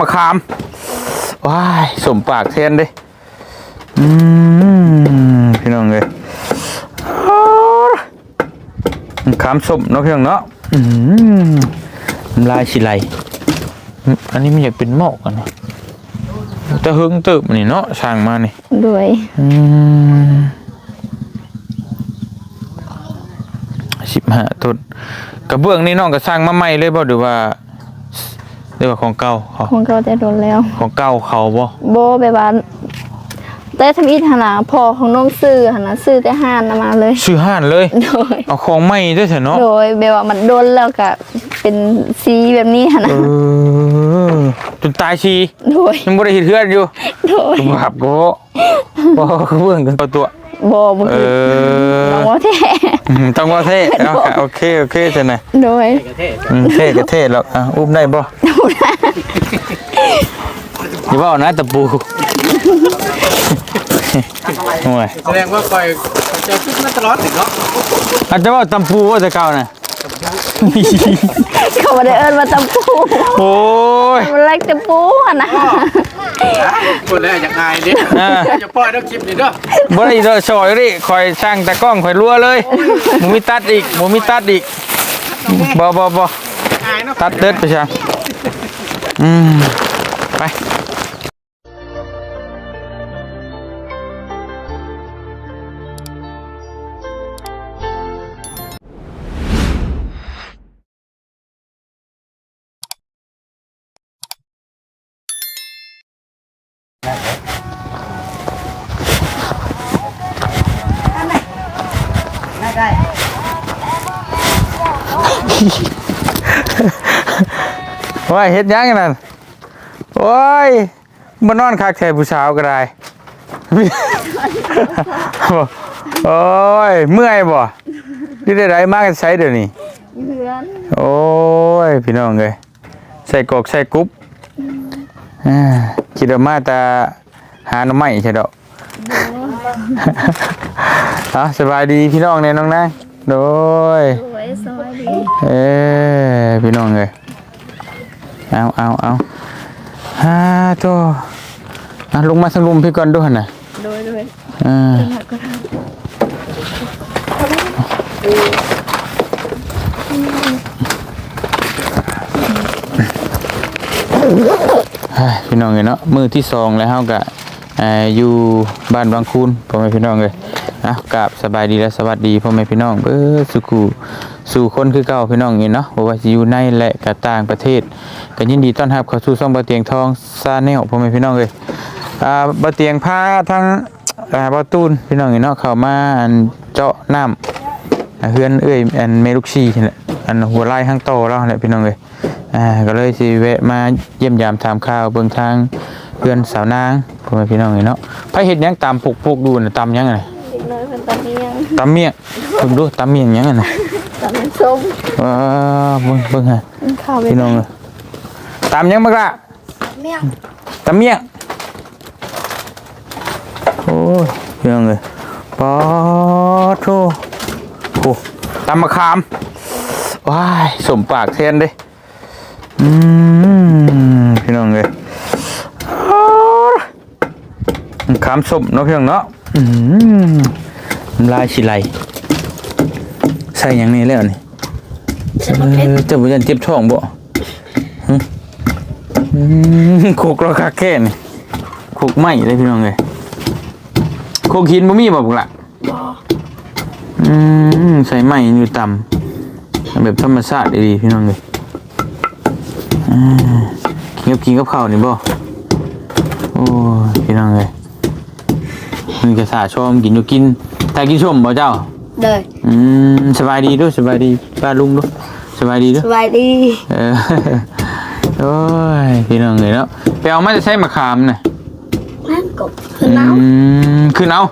มะขาม ว้ายสมปากแทนเด้อืมพี่น้องเลยมะขามสมเนาะพี่น้องเนาะอืมน้ำลายชิไหลอืมอันนี้มันอยากเป็นหมอกกันเนาะแต่หึงตึบนี่เนาะสั่งมานี่ด้วยอืมสิบห้าต้นกระเบื้องนี่น้องก็สร้างมาใหม่เลยบ่หรือว่า หรือว่าของเก่าเขาคงเขาจะโดนแล้ว ของเก่าเขาบ่โบไปบ้านแต่ทำอีทนาพอของน้องซื้อหนนะซื้อแต่ห้านนะมาเลย ซื้อห้านเลย โดย เอาของใหม่ด้วยเถอะเนาะ โดยแบบว่ามันโดนแล้วก็เป็นสีแบบนี้หนเอนะอจนตายชีโดยยังบ่ได้เฮ็ดเฮือนอยู่โดยบาปโกบ่กระเบื้องกันเอาตัวโบบ่เอคืออน้องว่าแท้อืมต้องว่าเท่เอาค่ะโอเคโอเคจ้ะนะโดยอืมเท่ก็เท่แล้วอะอุ้มได้บ่อย่าว่านะตะปูโอ้ยแสดงว่าคอยจะคิดมาตลอดถึงเนาะอาจจะว่าตำปูว่าจะเก่าน่ะ เขาบ่ได้เอิ้นว่าตะปูโอ้ยมันเล็กตะปูหนนะคนแรกอยากอายเนี่ยอ่าจะปล่อยต้องคลิปนี่เด้อบ่ได้เด้อซอยดิคอยช่างตะกล้องคอยรัวเลยหมูมีตัดอีกหมูมีตัดอีกบ่บ่บ่อายเนาะตัดเด็ดไปช่างอืมไป ว่าเฮ็ดหยังกันนั่นโอ้ยมานอนคักแท้ผู้สาวก็ได้โอ้ยเมื่อยบ่นี่ได้ไรมากใช้เดี๋ยวนี้เพื่อนโอ้ยพี่น้องเอ้ยใส่กอกใส่กุ๊บอ่าคิดว่ามาแต่หาหน่อไม้ใช่ดอกเอาสบายดีพี่น้องเนี่ยน้องนางโดยสว ยสวยดีเอ้พี่น้องเลยเอาเอาเอาฮ่าตัวอะลงมาสังลุมพี่ก่อนด้วยนะโดยโดยอ่าเฮ้ยพี่น้องเลยเนาะมือที่สองแล้วเฮากะเอ่ออยู่บ้านบางคูนพ่อแม่พี่น้องเลยนะกราบสบายดีและสวัสดีพ่อแม่พี่น้องเออสุขู สู่คนคือเก่าพี่น้องนี่เนาะบ่ว่าสิอยู่ในและก็ต่างประเทศก็ยินดีต้อนรับเข้าสู่ช่องบ่เตียงทองซาแนลพ่อแม่พี่น้องเลยอ่าบ่เตียงพาทั้งอ่าบ่ตูนพี่น้องนี่เนาะเข้ามาอันเจาะน้ำอ่าเฮือนเอ้ยอันเมลุกชีนี่แหละอันหัวไล่ข้างโตแล้วแหละพี่น้องเลยอ่าก็เลยสิแวะมาเยี่ยมยามถามข่าวเบิ่งทางเพื่อนสาวนางพ่อแม่พี่น้องเลยเนาะไผเฮ็ดหยังตามปกปกดูน่ะตามหยังน่ะเด็กน้อยเป็นตอนนี้ยังตามเมียงเบิ่งดูตามเมียงหยังน่ะ ตอนนั้นส้มว้าเบิ่งเบิ่งฮะข้าวไปพี่น้องเอ้ยตามหยังบักล่ะเมี่ยงตามเมียงโอ้ยพี่น้องเอ้ยปอโธโอ้ตามมะขามว้ายสมปากแทนเด้อืมพี่น้องเลยขามสมเนาะพี่น้องเนาะอืมน้ำลายชิไหล ใส่หยังนี่แล้วนี่เออเจ้าบุญยันเจ็บท้องบ่หึอืมโคกเราคักแค่นี่โคกไหมเลยพี่น้องเลยโคกหินบ่มีบ่พวกละอืมใส่ไหมอยู่ต่ำแบบธรรมชาติดีๆพี่น้องเลยกินกับกินกับข้าวนี่บ่โอ้ยพี่น้องเลยมันกระสาชมกินอยู่กินแต่กินชมบ่เจ้า เลย อืมสบายดีด้วยสบายดีป้าลุงด้วยสบายดีด้วย สบายดีเออ โอ้ยพี่น้องเลยเนาะไปเอามาจะใช้มะขามน่ะนั่นกบอืมขึ้นเอา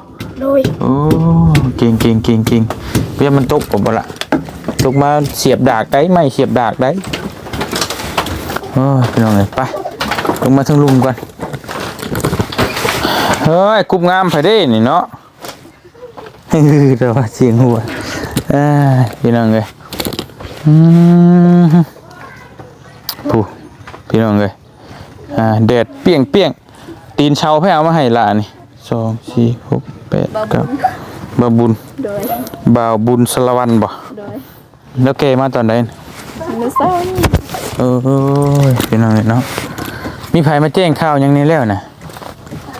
โดยโอ้เก่งเก่งเก่งเก่งเพื่อมันตกผมบ่ละตกมาเสียบดากได้ไม่เสียบดากได้โอ้ยพี่น้องเลยไปลงมาทั้งลุมก่อนเฮ้ยกุบงามไปได้นี่เนาะ เดี๋ยวว่าเสียงหัวเอ้ยพี่น้องเลยอืมผู้พี่น้องเลยอ่าแดดเปรี้ยงเปรี้ยงตีนเชาให้เอามาให้หลานนี่สองสี่หกแปดเก้าบาบุญโดยบ่าวบุญสละวันบ่โดยแล้วแกมาตอนไหนมื้อเช้านี่เออพี่น้องเนาะมีไผมาแจ้งข่าวหยังนี้แล้วนะ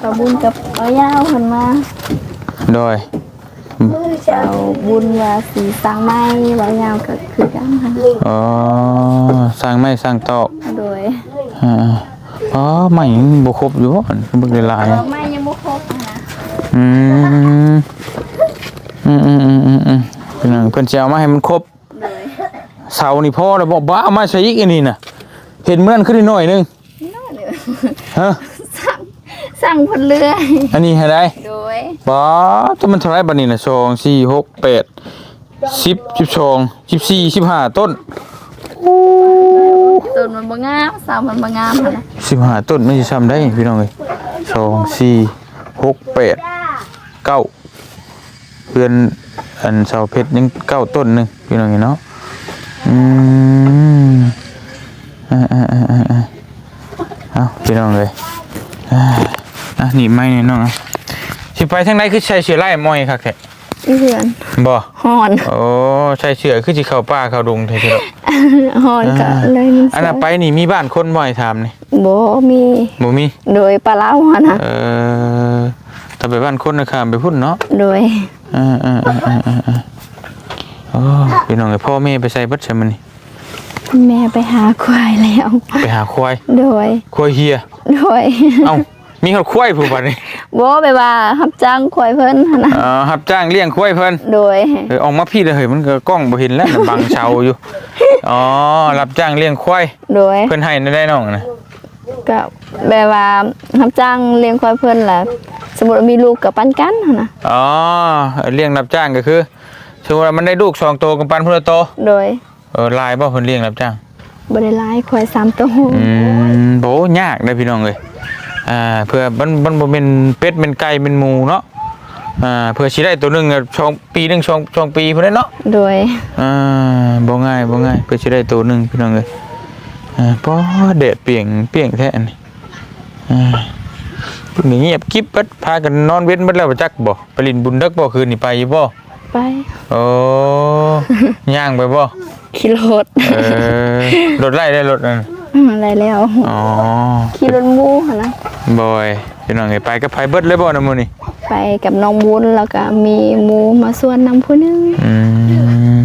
เอาบุญกับเอายาวเพิ่นมาโดย เอาบุญว่าสีสร้างไม้เอายาวก็คือกันค่ะอ๋อสร้างไม้สร้างตอกโดยอ่าอ๋อไม้ยังบ่ครบอยู่บ่อันเบิ่งหลายเอาไม้ยังบ่ครบนะๆอืมอืมอืมอืมอืมอืมพี่น้องเพิ่นสิเอามาให้มันครบโดยเสานี่พอแล้วบ่บ้าเอามาใส่อีกอันนี้น่ะเห็นเหมือนขึ้นนิดหน่อยหนึงน้อยเด้อฮะ สั่งสั่งเพิ่นเรื่อยอันนี้ให้ได้โดยบ้าตัวมันเท่าไหร่บัดนี้น่ะ2 4 6 8 10 12 14 15ต้นต้นมันบ่งามเสามันบ่งามนะสิบห้าต้นไม่ใช่ซ้ำได้พี่น้องเลยสองสี่หกแปดเก้าเพื่อนอันเสาเพชรยังเก้าต้นหนึ่งพี่น้องเห็นเนาะอืมอ่าอ่าอ่าอ่าอ่าเอาพี่น้องเลย อ่าอะหนีบไม้เนี่ยน้องอะสิไปทางไหนคือใช้เชือไล่มอยครับแค่อีเพื่อนบ่ฮอนโอ้ใช้เชือคือสิเข้าป่าเข้าดงแท้ๆเนาะฮอนก็เลยมันอันน่ะไปนี่มีบ้านคนบ่อยถามนี่บ่มีบ่มี โดยปลาเล้าหั้นนะเออถ้าไปบ้านคนนะคามไปพุ่นเนาะโดยอ่าอ่าอ่าอ่าอ่าอ่าโอ้พี่น้องไอ้พ่อแม่ไปใส่เบัดใช่มันนี่แม่ไปหาควายแล้ว ไปหาควาย โดย ควายเฮีย โดย เอ้า มีเขาควายผู้บัดนี่บ่ไปว่ารับจ้างควายเพิ่นหั่นนะเออรับจ้างเลี้ยงควายเพิ่นโดยเออออกมาพี่เลยเฮ้ยมันก็กล้องบ่เห็นแล้วน่ะบังเชาอยู่อ๋อรับจ้างเลี้ยงควายโดยเพิ่นให้ได้น้องนะก็แบบว่ารับจ้างเลี้ยงควายเพิ่นล่ะสมมุติว่ามีลูกก็ปันกันหั่นนะอ๋อเลี้ยงรับจ้างก็คือสมมุติว่ามันได้ลูกสองโตวกับปันพุ่นละโตวโดยเออลายบ่เพิ่นเลี้ยงรับจ้างบ่ได้หลายควาย3ตัวอืมโบยากได้พี่น้องเลย อ่าเพื่อมันมันบ่เป็นเป็ดเป็นไก่เป็นหมูเนาะอ่าเพื่อสิได้ตัวหนึงอะช่องปีหนึงช่องช่องปีพุ่นแหละเนาะ โดย อ่าบ่ง่ายบ่ง่ายเพื่อสิได้ตัวหนึงพี่น้องเลยอ่าพอแดดเปรียงเปรียงแท้อันนี้อ่าพวกนี้เงียบกิ๊บเบิดพากันนอนเว้นเบิดแล้วบ่จักบ่ไปลินบุญดึกบ่คืนนี้ไปอยู่บ่ไปโอ้ ย่างไปบ่ขี่รถเออรถไล่ได้รถนั่น อะไรแล้วอ๋อ ขี่รถหมู่หั่นนะ บอยพี่น้องไงไปกับไผเบิดเลยบ่นะมื้อนี้ไปกับน้องบุญแล้วก็มีหมูมาส่วนนำผู้หนึงอืม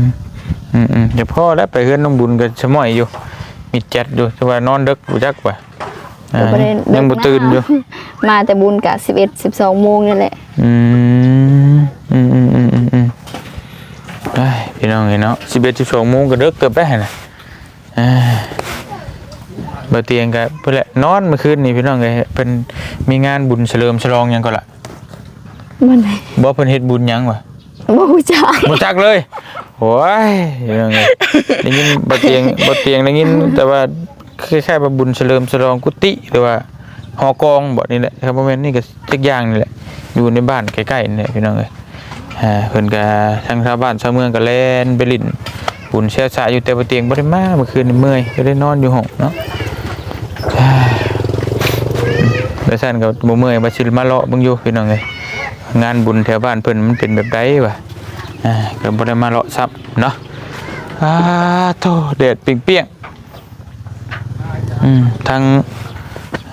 อืมอืมเดี๋ยวพ่อแล้วไปเฮือนน้องบุญกับชะม้อยอยู่ มีแจ็ดอยู่แต่ว่านอนดึกบ่จักว่าอ่าก็บ่ได้ยังบ่ตื่นอยู่ มาแต่บุญกะ11 12โมงนี่แหละ อืมอืมอืมอืมอืมอืมไปพี่น้องไงเนาะ11 12โมงก็ดึกเกือบได้หั่นน่ะอ่า บ่เตียงก็เพิ่นแหละนอนเมื่อคืนนี่พี่น้องเอ้ยเพิ่นมีงานบุญเฉลิมฉลองหยังก็ล่ะมันไหนบ่เพิ่นเฮ็ดบุญหยังวะบ่ฮู้จักบ่จักเลยโอ้ยยังไงได้ยินบ่เตียงบ่เตียงได้ยินแต่ว่าคล้ายๆว่าบุญเฉลิมฉลองกุฏิหรือว่าหอกองบ่นี่แหละครับบ่แม่นนี่ก็จักอย่างนี่แหละอยู่ในบ้านใกล้ๆนี่แหละพี่น้องเอ้ยอ่าเพิ่นก็ทางชาวบ้านชาวเมืองก็แล่นไปลิ้นบุญเสียสายอยู่แต่บ่เตียงบ่ได้มาเมื่อคืนนี่เมื่อยก็ได้นอนอยู่ห้องเนาะอ่า แล้วซั่นก็บ่เมื่อยบ่สิมาเลาะเบิ่งอยู่พี่น้องเอ้ยงานบุญแถวบ้านเพิ่นมันเป็นแบบใดวะอ่าก็บ่ได้มาเลาะซับเนาะอ่าโตแดดเปรี้ยงๆอืมทาง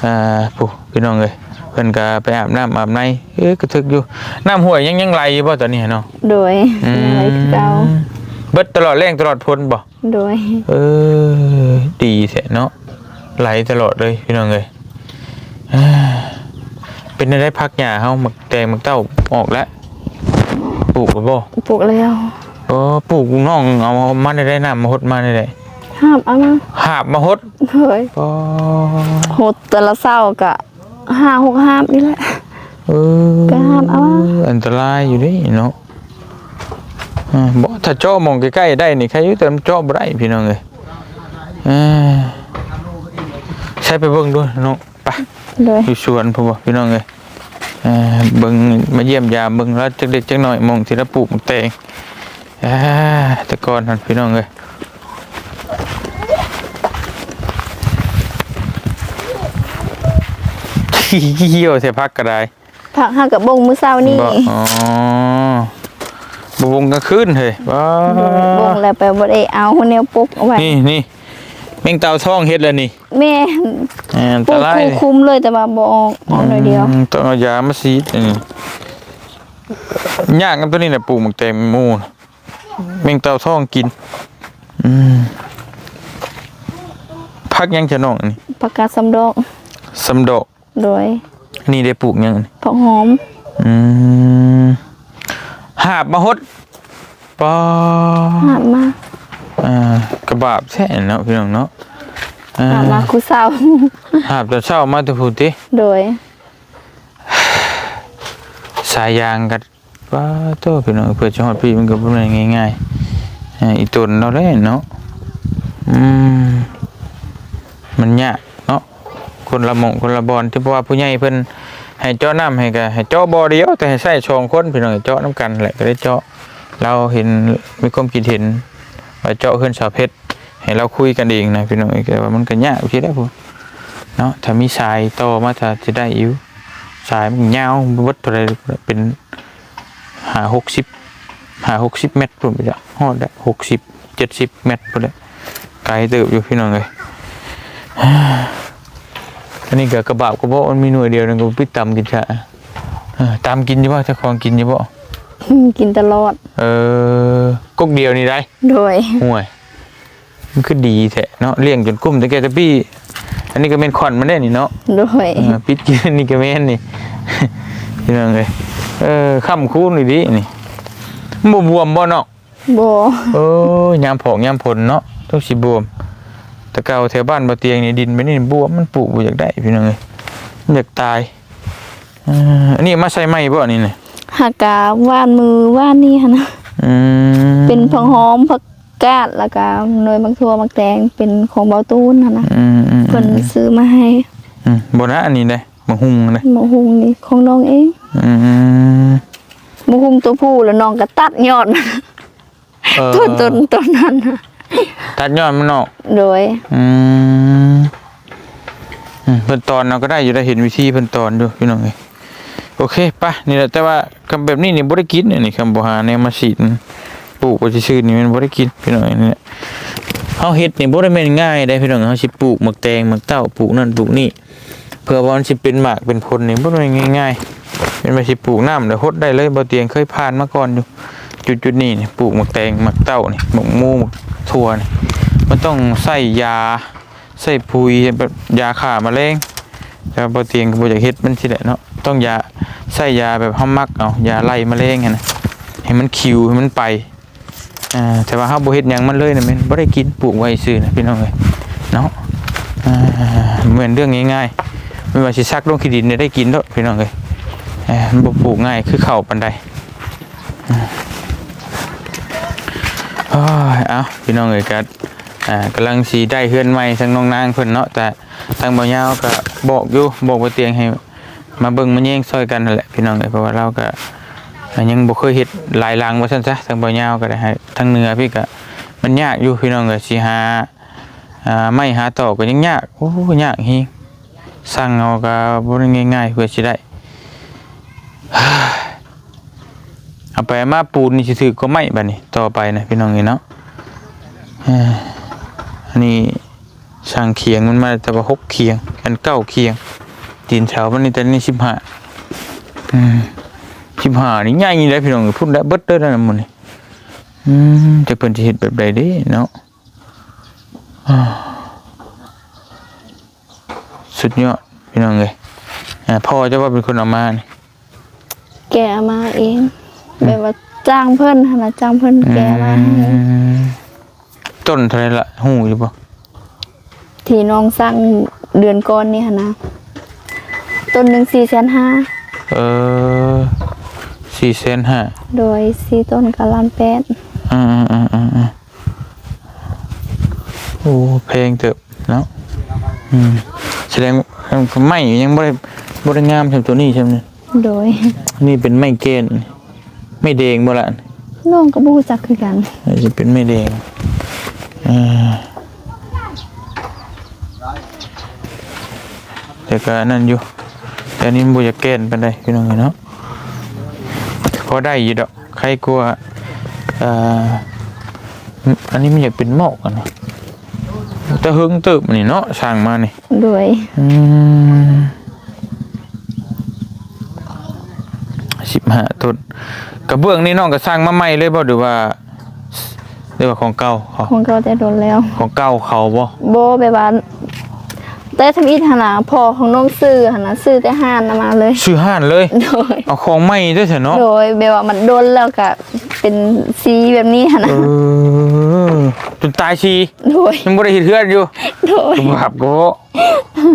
อ่าผู้พี่น้องเอ้ยเพิ่นก็ไปอาบน้ำอาบในเอ้ยก็ทึกอยู่น้ำห้วยยังยังไหลอยู่บ่ตอนนี้เนาะ โดยอืม อะไรคือเก่าเบิดตลอดแรงตลอดพ้นบ่ โดย เออ ดีแท้เนาะไหลตลอดเลยพี่น้องเอ้ยอ่า เป็นได้พักหญ้าเฮาหมักแตงหมักเต้าออกแล้วปลูกแล้วบ่ปลูกแล้วโอ้ปลูกน้องเอามาได้ได้น้ำมาหดมาได้ได้ห้ามเอามาหาบมาหดเฮ้ยก็โหดแต่ละเศร้ากะห้าหกห้ามนี่แหละเออก็ห้ามเอามาอันตรายอยู่เดิเนาะอ่าบ่ถ้าเจาะมองใกล้ๆได้นี่ใครอยู่แต่มันเจาะบ่ได้พี่น้องเอ้ยเอ่าใช้ไปเบิ่งด้วยน้องไป โดยอยู่สวนพุ่นบ่พี่น้องเอ้ยเอ่าเบิ่งมาเยี่ยมยามเบิ่งแล้วจักเล็กจักน้อยหมองที่เราปลูกหมกแตงอ่าแต่ก่อนนั่นพี่น้องเอ้ยเหี่ยวใส่พักก็ได้ผักห้ากับบงมื้อเช้านี่บ่อ๋อบ่วงกลางคืนเฮ้ยว้าบงแล้วไปบ่ได้เอาแนวปลุกเอาไว้นี่นี่ แมงเต่าทองเฮ็ดแล้วนี่แม่อ่าอันปตลูกรายคู่คุ้มเลยแต่ว่าบ่ออกออกหน่อยเดียวอืมต้องเอายามาซีดอันนี้ยากกันตัวนี้แหละปลูกหมักแตงโมน่ะแมงเต่าทองกินอืมพักยังจะน้องอันนี้ผักกาดสำดอกสำดอกโดยอันนี่ได้ปลูกยังอันนี้ ผักหอมอืมหาบมาฮดปอหามา อ่ากระบาบแท้เนาะพี่น้องเนาะอ่าหามาคู่เช้าหาบแต่เช้ามาแต่พูดติโดย สายยางกันว้าโตพี่น้องเพื่อจะฮอดพี่มันก็บ่ได้ง่ายๆอ่าอีตนเราได้เนาะอืมมันยากเนาะคนละหมองคนละบอนที่เพราะว่าผู้ใหญ่เพิ่นให้เจาะน้ำให้ก็ให้เจาะบ่อเดียวแต่ให้ใช้สองคนพี่น้องเจาะน้ำกันแหละก็ได้เจาะเราเห็นมีความคิดเห็น ว่าเจาะขึ้นสาวเพชรให้เราคุยกันเองนะพี่น้องแต่ว่ามันก็ยากพี่ได้พุ่นเนาะถ้ามีสายต่อมาถ้าจะได้อยู่สายมันยาววัดเท่าไรเป็นหาหกสิบหาหกสิบเมตรพุ่นไปจ้ะฮอดได้หกสิบเจ็ดสิบเมตรพุ่นเลยไกลเติบอยู่พี่น้องเลยอันนี้ก็กระบาบกระบอกมันมีหน่วยเดียวนึงก็ไปตำกินชะเออตำกินอยู่บ่เจะของกินอยู่บ่ กินตลอด เออกกเดียวนี่ได้โดยห่วย มันคือดีแท้เนาะเลี้ยงจนกุ้มแต่แกจะปี้อันนี้ก็เป็นขอนมันได้นี่เนาะโดยเออปิดกินนี่ก็แม่นนี่ พี่น้องเอ้ยเออค่ำคูณนี่ดินี่บ่บวมบ่เนาะบ่เออยามผองยามผลเนาะต้องสิบวมแต่เก่าแถวบ้านบ่เตียงนี่ดินไปนี่บวมมันปลูกบ่อยากได้พี่น้องเอ้ยมันอยากตายเอออันนี้มาใส่ไม้บ่นี่นี่ หากาว่านมือว่านนี่หั่นนะอืมเป็นผักหอมผักกาดแล้วก็หน่วยมักทั่วมักแตงเป็นของเบาตูนหั่นนะอืมอืมเพิ่นซื้อมาให้อืมบ่นะอันนี้ได้บ่หุงได้หมะฮุงนี่ของน้องเองอืมหมะฮุงตัวผู้แล้วน้องก็ตัดยอดเออต้นต้นต้นนั้นน่ะตัดยอดมันออกโดยอืมอืมเพิ่นตอนเราก็ได้อยู่ได้เห็นวิธีเพิ่นตอนอยู่พี่น้องเอ้ย โอเคปะนี่แหละแต่ว่าคำแบบนี้นี่บ่ได้กินนี่คำบ่หาแนวมาฉีดปลูกไว้ซื่อนี่มันบ่ได้กินพี่น้องเอ้ยนี่แหละเฮาเฮ็ดนี่บ่ได้แม่นง่ายได้พี่น้องเฮาสิปลูกหมักแตงหมักเต้าปลูกนั่นปลูกนี่เพื่อว่ามันสิเป็นหมากเป็นผลนี่บ่ได้ง่ายๆเป็นว่าสิปลูกน้ำแล้วฮดได้เลยบ่เตียงเคยผ่านมาก่อนอยู่จุดๆนี้นี่ปลูกหมักแตงหมักเต้านี่หมักมูหมักถั่วนี่มันต้องใส่ยาใส่ปุ๋ยยาฆ่าแมลง แต่ว่าบ่เตียงก็บ่อยากเฮ็ดมันสิแหละเนาะต้องยาใส่ยาแบบเฮามักเอายาไล่แมลงหั่นน่ะให้มันคิวให้มันไปอ่าแต่ว่าเฮาบ่เฮ็ดหยังมันเลยน่ะแม่นบ่ได้กินปลูกไว้ซื่อนะพี่น้องเอ้ยเนาะอ่าเหมือนเรื่องง่ายๆไม่ว่าสิซักลงขี้ดินเนี่ยได้กินแล้วพี่น้องเอ้ยเอ่ามันบ่ปลูกง่ายคือข้าวปานใดอ้ยเอ้าพี่น้องเอ้ยก็อ่ากำลังสีได้เฮือนใหม่ทางน้องนางเพิ่นเนาะแต่ ทางบ่ยาวก็บอกอยู่บอกว่เตียงให้มาเบิ่งมาแย่งซอยกันนั่นแหละพี่น้องเอ้ยเพราะว่าเราก็ยังบ่เคยเฮ็ดหลายหลังว่าซั่นซะทางบ่ยาวก็ได้ให้ทางเหนือพี่ก็มันยากอยู่พี่น้องเอ้ยสิหาอ่าไม้หาตอกก็ยังยากโอ้ยากฮงสั่งเอาก็บ่ง่ายๆเพื่อสิได้เอาไปมาปูนนี่สิถือก็ไม้บัดนี้ต่อไปนะพี่น้องเอ้ยเนาะอันนี้ ช่างเคียงมันมาแต่ว่าหกเคียงอันเก้าเคียงตีนเช้ามันนี่แต่นี่สิบห้าอืมสิบห้านี่ใหญ่เลยพี่น้องพูดได้เบิดเด้อนะมันนี่อืมจะเพิ่นจะเฮ็ดแบบใดเด้เนาะอ่าสุดยอดพี่น้องเลยอ่าพ่อจะว่าเป็นคนเอามานี่แกะมาเองแบบว่าจ้างเพิ่นหั่นนะจ้างเพิ่นแกะมาให้อืมต้นเท่าไหรละหูอยู่ปะ ที่น้องสั่งเดือนก่อนนี่หั่นนะต้นหนึง4,500,000เออสี่เซนห้าโดยสี่ต้นก็ล้านแปดอืมอืมอืมอืมอืมโอ้เพลงเติบเนาะอืมแสดงไม่ยังบ่ได้บ่ได้งามแบบตัวนี้ใช่ไหมโดย นี่เป็นไม้เกณฑ์ไม่แดงบ่ละน้องก็บ่รู้จักคือกันอาจจะเป็นไม่แดงอ่า แต่ก็นั่นอยู่ แต่นี่มันบ่อยากแก้นปานใดพี่น้องเอ้ยเนาะพอได้อยู่ดอกใครกลัวเอ่ออันนี้มันอยากเป็นหมอกกันนะแต่หึงตึบนี่เนาะสั่งมานี่โดยอืมสิบห้าต้นกระเบื้องนี่น้องก็สร้างมาใหม่เลยบ่หรือว่าหรือว่าของเก่าเขาของเขาแต่โดนแล้ว ของเก่าเขาบ่โบแบบว่า แต่ทำอีทนาพอของน้องซื้อหนนะซื้อแต่ห้านนะมาเลย ซื้อห้านเลย โดย เอาของใหม่ด้วยเถอะเนาะโดยแบบว่ามันโดนแล้วก็เป็นสีแบบนี้หั้นเอนะอจนตายชีโดย ยังบ่ได้เฮ็ดเฮือนอยู่โดย บาปก็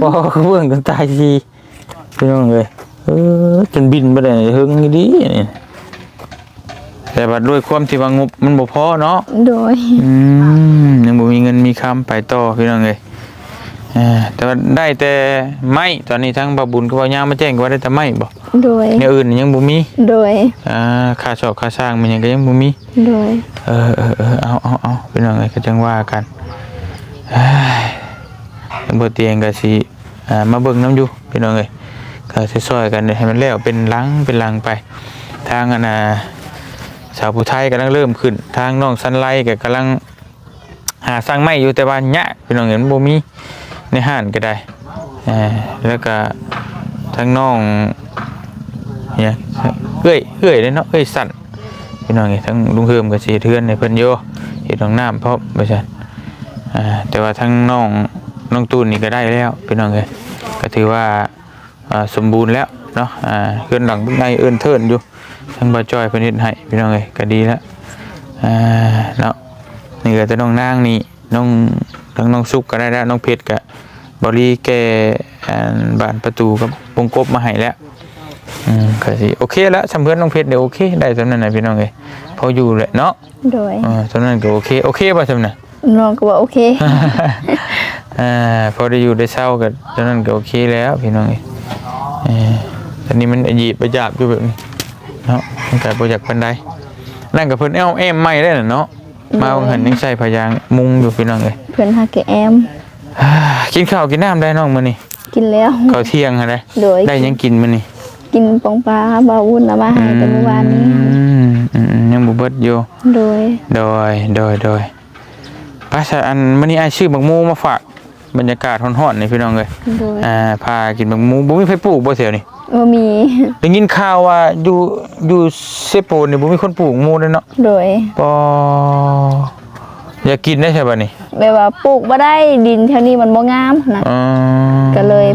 บ่กระเบื้องจนตายชีพี่น้องเอ้ยเออจนบินบ่ได้หึงอีดีนี่แต่ว่าด้วยความที่ว่างบมันบ่พอเนาะ โดย อืมยังบ่มีเงินมีคำไปต่อพี่น้องเอ้ยเอ่า แต่ว่าได้แต่ไม้ตอนนี้ทั้งบาบุญก็ว่าย่างมาแจ้งก็ว่าได้แต่ไม้บ่โดยเนี่ยอื่นยังบ่มีโดยอ่าค่าชอบค่าสร้างมันยังก็ยังบ่มีโดยเออเออเออเอาเอาเอาพี่น้องเอ้ยก็จังว่ากันเอ้ยบ่เตียงก็สิอ่ามาเบิ่งน้ำอยู่พี่น้องเอ้ยก็สิซอยกันให้มันแล้วเป็นหลังเป็นหลังไป ทางอันน่ะสาวผู้ไทยกำลังเริ่มขึ้น ทางน้องสันไลก็กำลังหาสร้างไม่อยู่แต่ว่าเนี้ยพี่น้องเห็นบ่มี ในห้านก็ได้อ่อแล้วก็ทั้งน้องเนี่ยเอ้ยเอ้ยเลยเนาะเอ้ยสั่นพี่น้องเอ้ยทั้งลุงเฮิมกับสีเทือนในเพิ่นโยเฮ็ดห้องน้ำเพราะบ่ซั่อ่าแต่ว่าทั้งน้องน้องตูนนี่ก็ได้แล้วพี่น้องเอ้ยก็ถือว่าสมบูรณ์แล้วเนาะอ่าเฮือนหลังในเอิ้อนเทินอยู่ทั้งบ่จ้อยเพิ่นเฮ็ดให้พี่น้องเอ้ยก็ดีแล้วอ่าเนาะนี่ก็จะน้องนางนี่น้อง ทั้งน้องซุกก็ได้แล้วน้องเพชรก็บริแกอันบานประตูกับวงกบมาให้แล้วอืมก็สิโอเคแล้วสำเพื่อนน้องเพชรเดี๋ยวโอเคได้สำนั้นนะพี่น้องเอ้ยพออยู่แหละเนาะโดยเออสำนั้นก็โอเคโอเคป่ะสำนั้นน้องก็บอกโอเคอ่าพอได้อยู่ได้เศร้าก็สำนั้นก็โอเคแล้วพี่น้องเอ้ยเออตอนนี้มันหยีบประหยาบอยู่แบบนี้เนาะมันก็บ่อยากปานใดนั่นก็เพิ่นเอ้าแอมไม่ได้น่ะเนาะ มาว่าหันยังใส่พยางมุงอยู่พี่น้องเอ้ยเพื่อนหาแกแอม อ่ากินข้าวกินน้ำได้น้องมื้อนี้กินแล้ว ข้าวเที่ยงฮะได้โดย ได้ยังกินมื้อนี้กินปองปลาบาวุ่นเอามาให้แต่เมื่อวานนี้อืมอืมอืมยังบ่เบิดอยู่โดย โดยโดยโดยป้าซะอันมื้อนี้อ้ายชื่อบักหมูมาฝากบรรยากาศร้อนๆนี่พี่น้องเอ้ยโดย อ่าพากินบักหมูบ่มีไผปลูกบ่แถวนี้ ว่ามี ได้ยินข่าวว่าอยู่อยู่เซโปนนี่บ่มีคนปลูกหมูเด้อเนาะโดยปออยากกินได้ใช่ป่ะนี่แบบว่าปลูกบ่ได้ดินแถวนี้มันบ่งามนะอ๋อก็เลย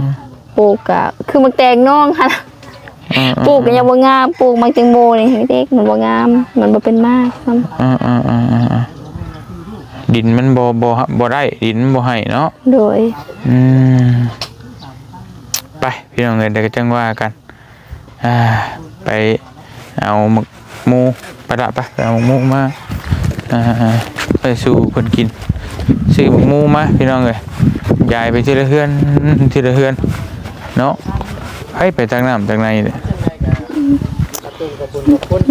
ปลูกกะคือมักแตงน้องค่ะอืมปลูกก็ยังบ่งามปลูกมักแตงโมนี่เด็กๆมันบ่งาม มันบ่เป็นมากครับอืมอืมอืมอืมอืมดินมันบ่บ่บ่ได้ดินมันบ่ให้เนาะโดย อืม ไปพี่น้องเอ้ยเดี๋ยวก็จังว่ากันอ่าไปเอาหมึกหมูไปละไปไปเอาหมูมาอ่าไปสู่เพิ่นกินซื้อหมึกหมูมาพี่น้องเอ้ยยายไปทีละเฮือนทีละเฮือนเนาะให้ไปทางน้ำทางในเนี่ย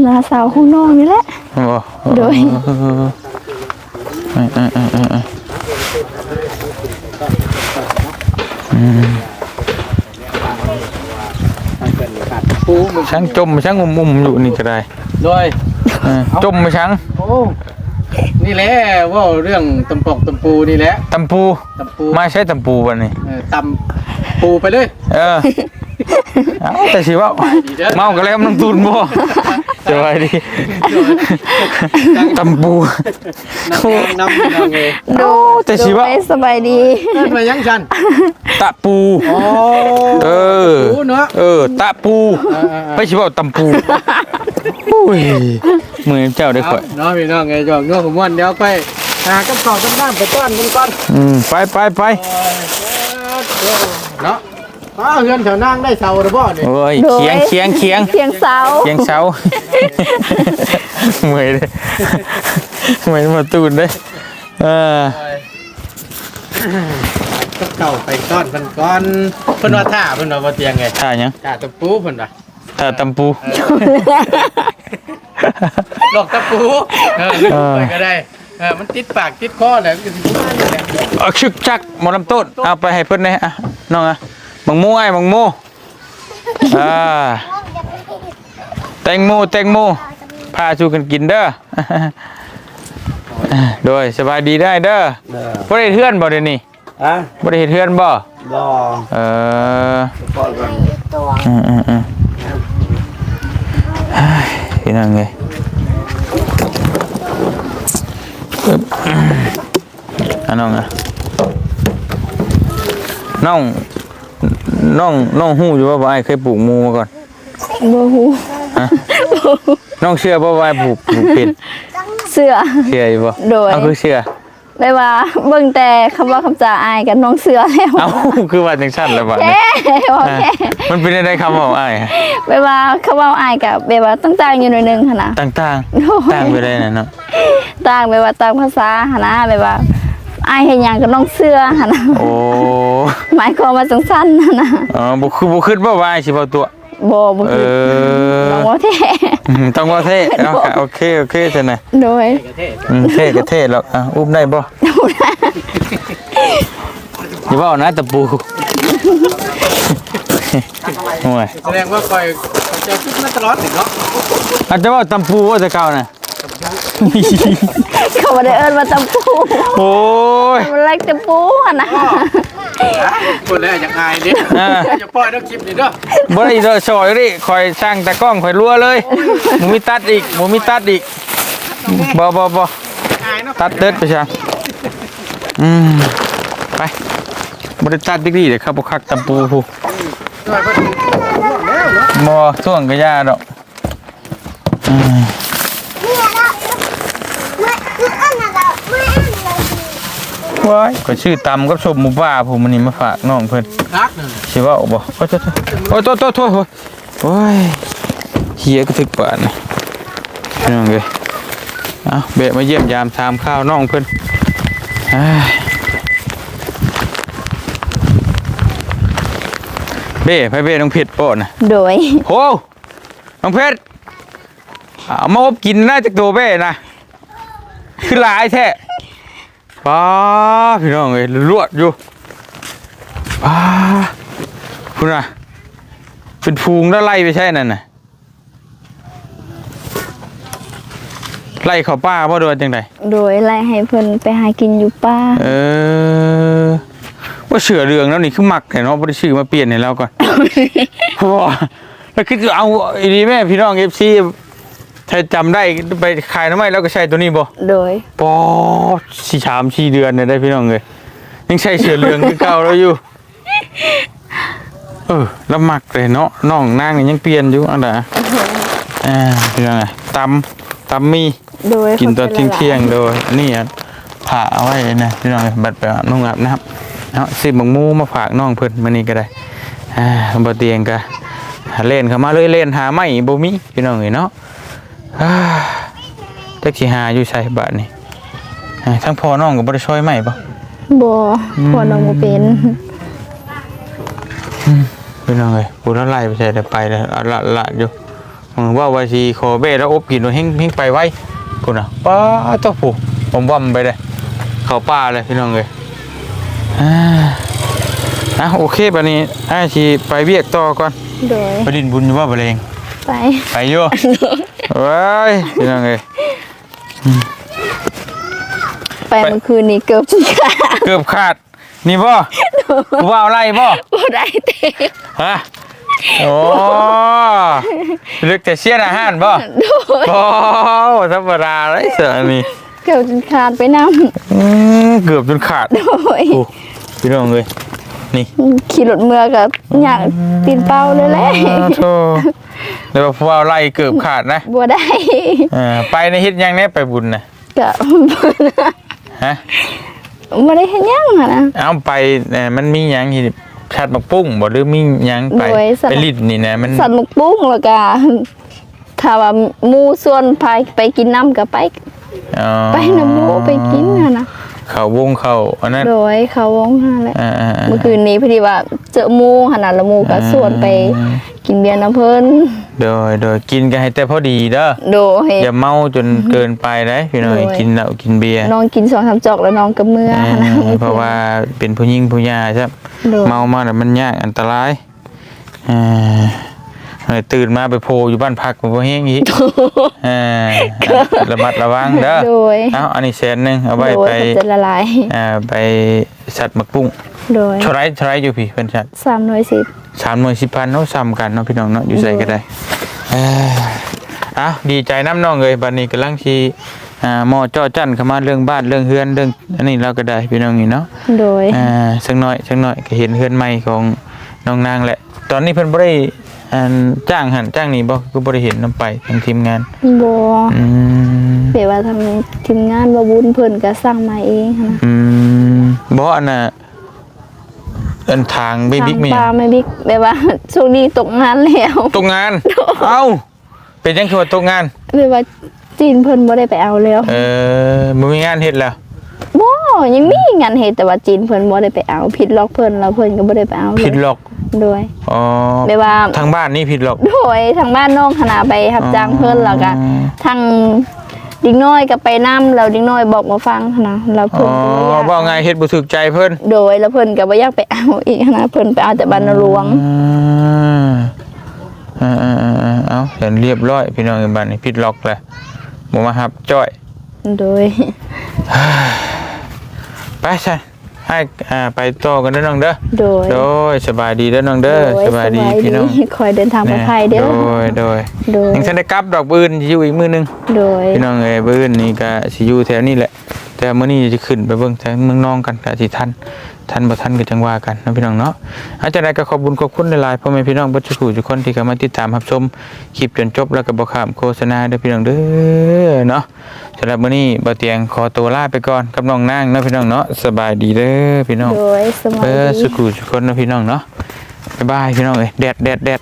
ลาสาวของน้องนี่แหละบ่โดยเออเออเออเออเอออืม ปูมึง ช่างจมช่างงุ่มๆอยู่นี่ก็ได้โดยเออจมไปช่างโอ้นี่แหละว่าเรื่องตำปอกตำปูนี่แหละตำปูตำปูมาใช้ตำปูวันนี้เออตำปูไปเลย เออเอาแต่สิว่าเมากันแล้วมันตูนบ่ สบายดีตำปูน้ำน้ำน้ำไงโดยแต่สิว่าโดยสบายดีเอิ้นมายังชันตะปูโอ้เออปูเนาะเออตะปูเออเออเออไม่ใช่ว่าตำปูอุ้ยมือเจ้าได้เอาข่อยเนาะพี่น้องไงจอกนัวกับม้วนเดี๋ยวไปหากับข้าวกับน้ำไปต้อนมันก่อนอืมไปไปไปเนาะ อ้าวเฮือนแถวนั่งได้เสาหรือบ่เนี่ยโอ้ยโดเคียงเคียงเคียงเคียงเสาเคียงเสาเมื่อยเลยเมื่อยมาตูนเลยเออกับเก่าไปต้อนมันก่อนเพิ่นว่าท่าเพิ่นว่าบ่เตียงไงท่ายังท่าตะปูเพิ่นว่าท่าตำปูหลอกตะปูเออลึกไปก็ได้เออมันติดปากติดคอแหละก็สิประมาณนี้แหละเอาชึกจักหมอลำต้นเอาไปให้เพิ่นเลยอะน้องอะ บังมูไอ้บังมูอ่าแตงโมแตงโมพาชูกันกินเด้อโดยสบายดีได้เด้อเด้อบ่ได้เทือนบ่เดี๋ยวนี้อะบ่ได้เฮ็ดเทือนบ่บ่เออปล่อยก่อนอืมอืมอืมเฮ้ยพี่น้องเอ้ยอึ๊บอะน้องอะน้อง น้องน้องฮู้อยู่ว่าบ่อ้ายเคยปลูกหมูมาก่อนบ่ฮู้น้องเชื่อบ่ว่าอ้ายปลูกปลูกเป็นเสื้อ เชื่ออยู่บ่โดย เอาคือเชื่อ ได้ว่าเบิ่งแต่คำว่าคำจาอายกับน้องเสือแล้วเอาคือว่าจังซั่นแล้วบัดแค่นี้ว่าอะแค่มันเป็นได้คำว่าอ้ายไปว่าคำว่าอายกับแบบว่าต้องต่างอยู่หน่อยหนึงหั่นนะต่างโอ้ย ๆต่างไปได้น่ะเนาะ ต่างแบบว่าต่างภาษาหั่นนะแบบว่า อายเฮ็ดหยังกับน้องเสือหั่นนะโอ้หมายความว่าจังซั่นหั่นนะอ๋อบ่คือบ่คิดว่าว่าอ้ายสิเว้าตัว บ่บ่เอคืออ น้องว่าแท้อืมต้องว่าเท่เอาค่ะโอเคโอเคเท่านะโดยกระเทศอืมเท่ก็เท่แล้วอะอุ้มได้บ่อย่าว่านะตะปูโอ้ยแสดงว่าคอยจะคิดมาตลอดถึงเนาะอาจจะว่าตำปูว่าจะเก่าน่ะ เขาบ่ได้เอิ้นว่าตำปูโอ้ยมันเล็กตำปูหั่นนะคนแล้วอยากอายดิอ่าจะปล่อยต้องคลิปนี่เด้อบ่ได้เด้อซอยดิคอยสร้างแต่กล้องคอยรัวเลยบ่มีตัดอีกบ่มีตัดอีกบ่บ่บ่อายเนาะตัดเด็ดไปซะอืมไปบ่ได้ตัดดีๆเดี๋ยวเขาบ่คักตำปูผู้ด้วยเพิ่นแล้วเนาะบ่ช่วงก็ยาดอกอืม ว้ายก็ชื่อตำกับชมหมูป่าผมมันนี่มาฝากน้องเพิ่นคักหนึ่งสิว่าเอาบ่โอ้ยโทษโอ้ยโทษโทษโทษโทษโอ้ยเฮียก็ถึกปานนี่พี่น้องเอ้ยเอาเบะมาเยี่ยมยามทามข้าวน้องเพิ่นอ้ายเบ้ไปเบ้น้องเพชรโป้น่ะโดยโหน้องเพชรเอามาอบกินน่าจะตัวเบ้นะคือหลายแท้ ป้าพี่น้องเอ้ยลวดอยู่ป้าคุณน่ะเป็นฟูงแล้วไล่ไปใช่นั่นน่ะไล่เขาป้าบ่โดนจังไดโดยไล่ให้เพิ่นไปหากินอยู่ป่าเออว่าเสือเรืองแล้วนี่คือหมักแต่เนาะบ่ได้ชื่อมาเปลี่ยนให้เราก่อนว้าแล้วคือเอาอีนี้แม่พี่น้อง FC ถ้าจำได้ไปขายน้ำไม้แล้วก็ใช้ตัวนี้บ่โดยปอสี่ชามสี่เดือนเนี่ยได้พี่น้องเลยยังใช้เสือเรืองคือเก่าแล้วอยู่ เออแล้วหมักเลยเนาะน้องนางนี่ยังเปลี่ยนอยู่อันดาอ่าพี่น้องไงตำตำมีโดยกินตอนเที่ยงเที่ยงๆโดยอันนี้อะผ่าเอาไว้นะพี่น้องบัดไปอาบน้องอาบนะครับเนาะสิบังมูมาฝากน้องเพิ่นมานี่ก็ได้อ่าบ่เตียงก็หาเล่นเข้ามาเลยเล่นหาไม้บ่มีพี่น้องเอ้ยเนาะ อ่าจักสิหาอยู่ใส่บาดนี่อ่าทั้งพ่อน้องก็บ่ได้ช่วยไม้บ่บ่พอน้องบ่เป็นพี่น้องเอ้ยผู้ละไล่ไปใส่ได้ไปแล้วอะละละอยู่อืมว่าว่าสิขอเบ้แล้วอบกินว่าเฮงเฮงไปไว้พุ่นน่ะป้าตะผู้ผมว่ำไปเลยเข้าป่าเลยพี่น้องเลยอ่าอะโอเคบัดนี้ไอ้ชีไปเวียกต่อก่อนโดย ไปดินบุญอยู่ว่าบะเลง ไป ไปอยู่ว้ายพี่น้องเลยไปเมื่อคืนนี้เกือบจะขาดเกือบขาด นี่บ่กูว่าอะไรบ่บ่ได้เตะฮะโอ้ลึกแต่เสียนอาหารบ่โดยโอ้ธรรมดาเลยเสือนี่เกือบจะขาดไปนำอืมเกือบจนขาดโดยโอ้พี่น้องเลย นี่ขี่รถเมื่อกับอยากตีนเป้าเลยแหละอ้าวโธ่เดี๋ยวว่าว่าไล่เกือบขาดนะบ่ได้เออไปในฮิตยังแน่ไปบุญนะก็ฮะบ่ได้เฮ็ดหยังหั่นนะเอาไปเอ่อมันมีหยังที่ชัดบักปุ้งบ่หรือมีหยังไปโดยสลับไปลิดนี่นะมันสัตว์หมกปุ้งแล้วก็ถ้าว่าหมูส่วนไปไปกินน้ำก็ไปอ๋อไปน้ำหมูไปกินหั่นนะ เขาวงเขาอันนั้นโดยเขาวงหาแหละอ่าอ่าอ่าเมื่อคืนนี้พอดีว่าเจอหมูขนาดละหมูก็ส่วนไปกินเบียร์น้ำเพิ่นโดยโดยกินกันให้แต่พอดีเด้อโดย อย่าเมาจนเกินไปนะพี่น้อยโดย กินเหล้ากินเบียร์น้องกินสองสามจอกแล้วน้องก็เมื่อเอหั่นนะอเพราะว่าเป็นผู้หญิงผู้หญิงใช่ไหม โดย เมามาแล้วมันยากอันตรายอ่าเออ ตื่นมาไปโพอยู่บ้านพักบ่แห้งอีกเออระมัดระวังเด้อโดยเอาอันนี้แสนหนึงเอาไว้โดยไปมันจะละลายอ่าไปสัตว์หมักปุ้งโดยเท่าไรเท่าไรอยู่พี่เพิ่นสัตว์สามหน่วยสิบสามหน่วยสิบพันเนาะซ้ำกันเนาะพี่น้องเนาะอยู่ใส่ก็ได้เอ้อเอาดีใจน้ำน้องเลยบัดนี้กำลังสิอ่าหมอจ้อจั่นเข้ามาเรื่องบ้านเรื่องเฮือนเรื่องอันนี้เราก็ได้พี่น้องนี่เนาะโดยอ่าสักหน่อยสักหน่อยก็เห็นเฮือนใหม่ของน้องนางแหละ ตอนนี้เพิ่นบ่ได้ อันจ้างหันจ้างนี่บ่คือบ่ได้เห็นนํไปทางทีมงานบอืมเปว่าทางทีมงานบาบุญเพิ่นก็สร้างมาเองหั้นนะอืมบ่อันน่ะอันทางไม่บิ๊กทางมีปลาไม่บิ๊กแบบว่าช่วงนี้ตกงานแล้วตกงานเอ้าเป็นจังคือว่าตกงานแบบว่าจีนเพิ่นบ่ได้ไปเอาแล้ว เออบ่มีงานเฮ็ดแล้วบ่ยังมีงานเฮ็ดแต่ว่าจีนเพิ่นบ่ได้ไปเอา ผิดล็อกเพิ่นแล้วเพิ่นก็บ่ได้ไปเอาเลยผิดหรอก โดยอ๋อแบบว่าทางบ้านนี่ผิดหรอกโดยทางบ้านน้องคณะไปรับจ้างเพิ่นแล้วก็อ๋อทางดิ้งน้อยก็ไปนํแล้วดิ้งน้อยบอกมาฟังหั้นนะแล้วอ๋เพิ่อนก็บ่อยากว่าไงเฮ็ดบ่ถูกใจเพิ่นโดยแล้วเพิ่นก็บ่อยากไปเอาอีกหั้นนะเพิ่นไปเอาแต่บ้านนหลวงอ่าอ่าอ่าอ่าเอาเห็นเรียบร้อย พี่น้องในบ้านนี่ผิดหรอกแหละบ่มาหับจ้อย โดยไปใช่ ให้อ่าไปต่อกันเด้อน้องเด้อโดย โดยสบายดีเด้อน้องเด้อโสบายดีพี่น้องคอยเดินทางปลอดภัยเด้อโดยโดยโดยยังทันได้กลับดอกปืนอยู่อีกมื้อหนึงโดยพี่น้องเอ้ยบื้นนี่ก็สิอยู่แถวนี้แหละ แต่มื้อนี้จะขึ้นไปเบิ่งแถวเมืองนองกันก็สิทัน ทันบ่ทันก็จังว่ากันเนาะพี่น้องเนาะอาจารย์ใดก็ขอบคุญขอบคุณหลายๆพ่อแม่พี่น้องเบ่ทุกผู้ทุกคนที่เข้ามาติดตามรับชมคลิปจนจบแล้วก็บ่ข้ามโฆษณาเด้อพี่น้องเด้อเนาะสำหรับมื้อนี้บ่เตียงขอตัวลาไปก่อนกับน้องนางเนาะพี่น้องเนาะสบายดีเด้อพี่น้องโดยสวัสเออดีสุขุทุกคนเนาะพี่น้องเนาะบ๊ายบายพี่น้องเอ้ยแดดแดดแดด